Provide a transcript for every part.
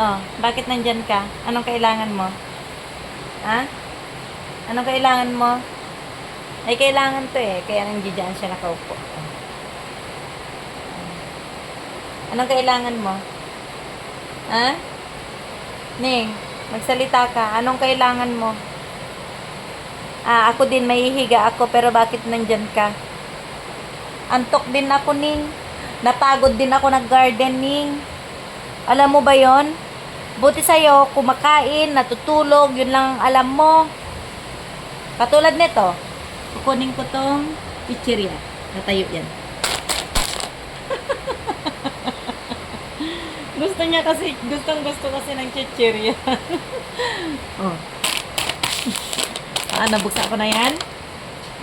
Oh, bakit nandyan ka? Anong kailangan mo? Ha? Anong kailangan mo? Ay, kailangan to eh. Kaya nandiyan siya nakaupo. Anong kailangan mo? Ha? Ning, magsalita ka. Anong kailangan mo? Ah, ako din, mahihiga ako, pero bakit nandyan ka? Antok din ako, Ning. Napagod din ako nag-gardening. Alam mo ba yon? Buti sa'yo, kumakain, natutulog, yun lang ang alam mo. Katulad nito, kukunin ko tong chichirya. Natayo yan. gusto niya kasi, gustong gusto kasi ng chichirya. oh. Ah, nabuksan ko na yan?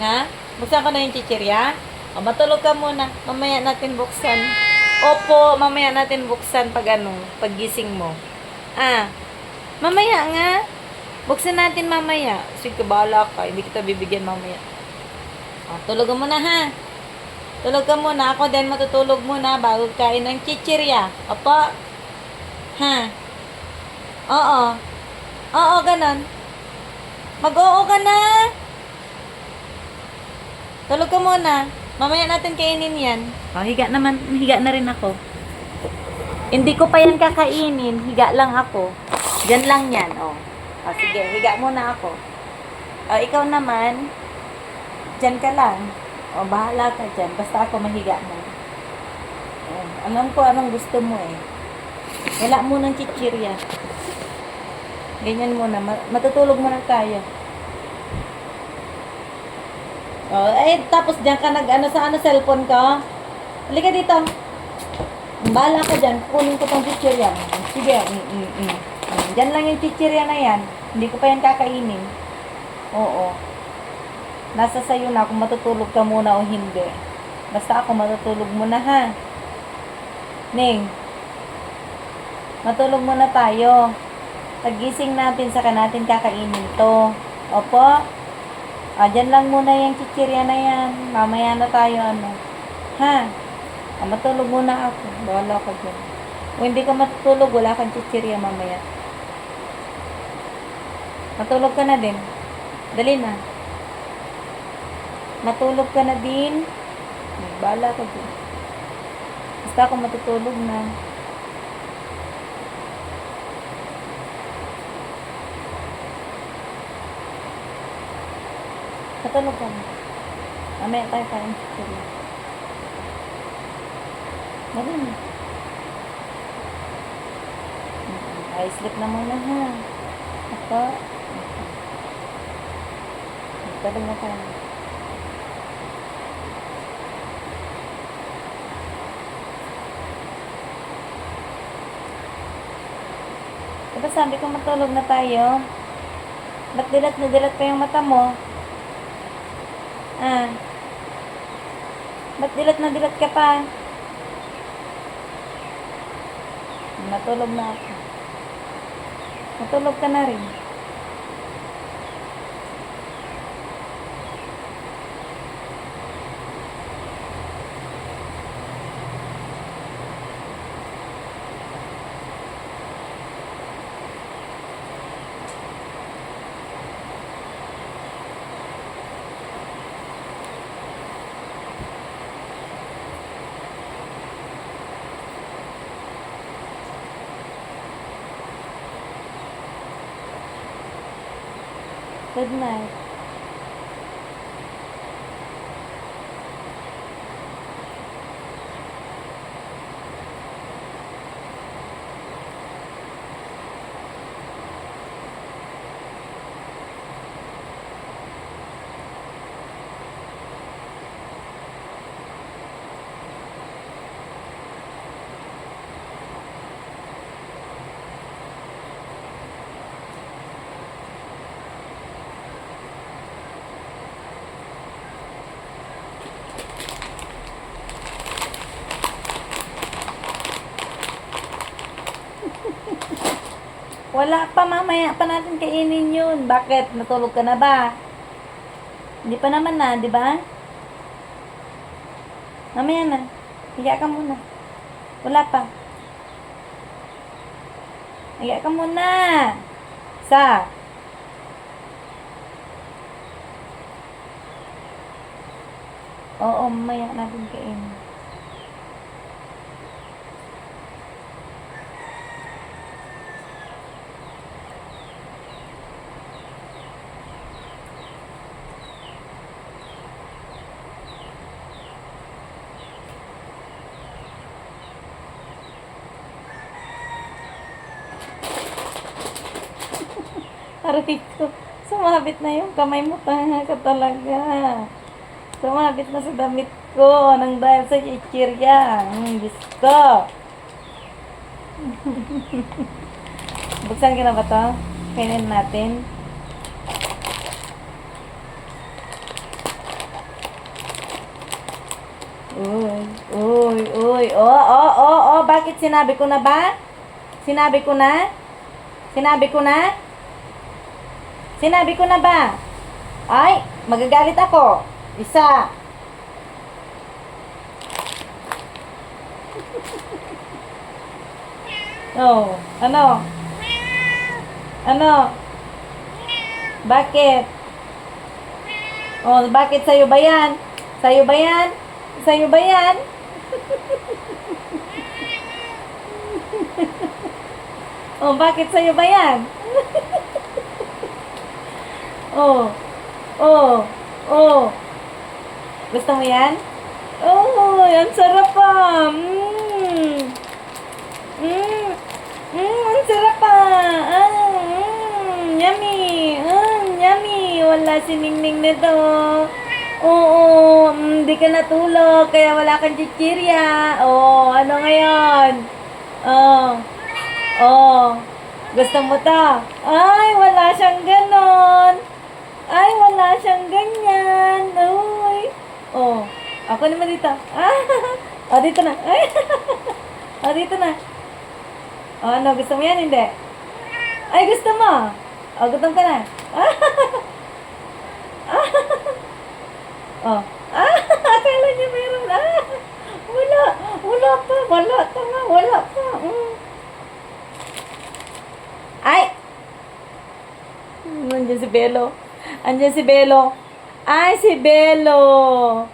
Ha? Buksan ko na yung chichirya? O, matulog ka muna. Mamaya natin buksan. Opo, mamaya natin buksan pag ano, paggising mo. Ah, mamaya nga. Buksan natin mamaya. Sige, bahala ka. Hindi kita bibigyan mamaya. O, tulog ka muna ha. Tulog ka muna. Ako din matutulog muna bago kain ng chichirya. Opo. Ha? Oo. Oo, ganon. Mag-oo ka na. Tulog ka muna. Mamaya natin kainin yan. Oh, higa naman. Higa na rin ako. Hindi ko pa yan kakainin. Higa lang ako. Diyan lang yan. Oh. oh sige, higa muna ako. Oh, ikaw naman. Diyan ka lang. Oh, bahala ka dyan. Basta ako mahiga mo. Oh, alam ko anong gusto mo eh. Wala mo ng chichirya. Ganyan muna. Ma- matutulog muna tayo. Oh, eh, tapos diyan ka nag, ano, sa ano, cellphone ka? Halika dito. Bala ka dyan. Kunin ko tong chichirya. Sige. Mm, mm, mm. Mm, Diyan lang yung chichirya na yan. Hindi ko pa yan kakainin. Oo. Nasa sayo na kung matutulog ka muna o hindi. Basta ako matutulog muna ha. Ning. Matulog muna tayo. Pagising natin, saka natin kakainin to. Opo. Ah, dyan lang muna yung chichirya na yan. Mamaya na tayo, ano. Ha? Ah, matulog muna ako. Bahala ka dyan. Kung hindi ka matutulog, wala kang chichirya mamaya. Matulog ka na din. Dali na. Matulog ka na din. Bahala ka dyan. Basta ako matutulog na. Matulog ka na. Mamaya tayo kain chichirya. Mm, Ay, sleep na muna ha. Ako. Tayo. Diba sabi ko matulog na tayo? Ba't dilat na dilat pa yung mata mo? Ah. Ba't dilat na dilat ka pa? Natulog na ako. Natulog ka na rin. Good night. Wala pa, mamaya pa natin kainin yun. Bakit? Natulog ka na ba? Hindi pa naman na, di ba? Mamaya na. Higa ka muna. Wala pa. Higa ka muna. Sa. Oo, mamaya natin kain. Aray ko. Sumabit na yung kamay mo. Tanga ka talaga. Sumabit na sa damit ko. Nang dahil sa chichirya. Hmm, Diyos. Buksan ka na ba to? Kainin natin. Uy, uy, uy. Oh, oh, oh, oh. Bakit sinabi ko na ba? Sinabi ko na? Sinabi ko na? Sinabi ko na ba? Ay, magagalit ako. Isa. Oh, ano? Ano? Bakit? Oh, bakit sa'yo ba yan? Sa'yo ba yan? Sa'yo ba yan? oh, bakit sa'yo ba yan? Oh. Oh. Oh. Gusto mo yan? Oh, ang sarap pa. Mmm. Mmm. Mmm, ang sarap pa. Ah, mm, yummy. Mm, yummy. Wala si Ningning nito. Oo, hindi ka natulog, kaya wala kang chichirya. Oh, ano ngayon? Oh. Oh. Gusto mo to? Ay, wala siyang ganon. Ay, wala siyang ganyan. Uy. Oh, ako naman dito. Ah, oh, dito na. Ay, oh, dito na. Oh, ano, gusto mo yan? Hindi. Ay, gusto mo? Oh, gutom ka na. Ah. oh. Ah, akala niya meron. Ah, wala. Wala pa. Wala. Tanga. Wala pa. Mm. Ay! Nandiyan si Belo. Andiyan si Belo. Ay, si Belo.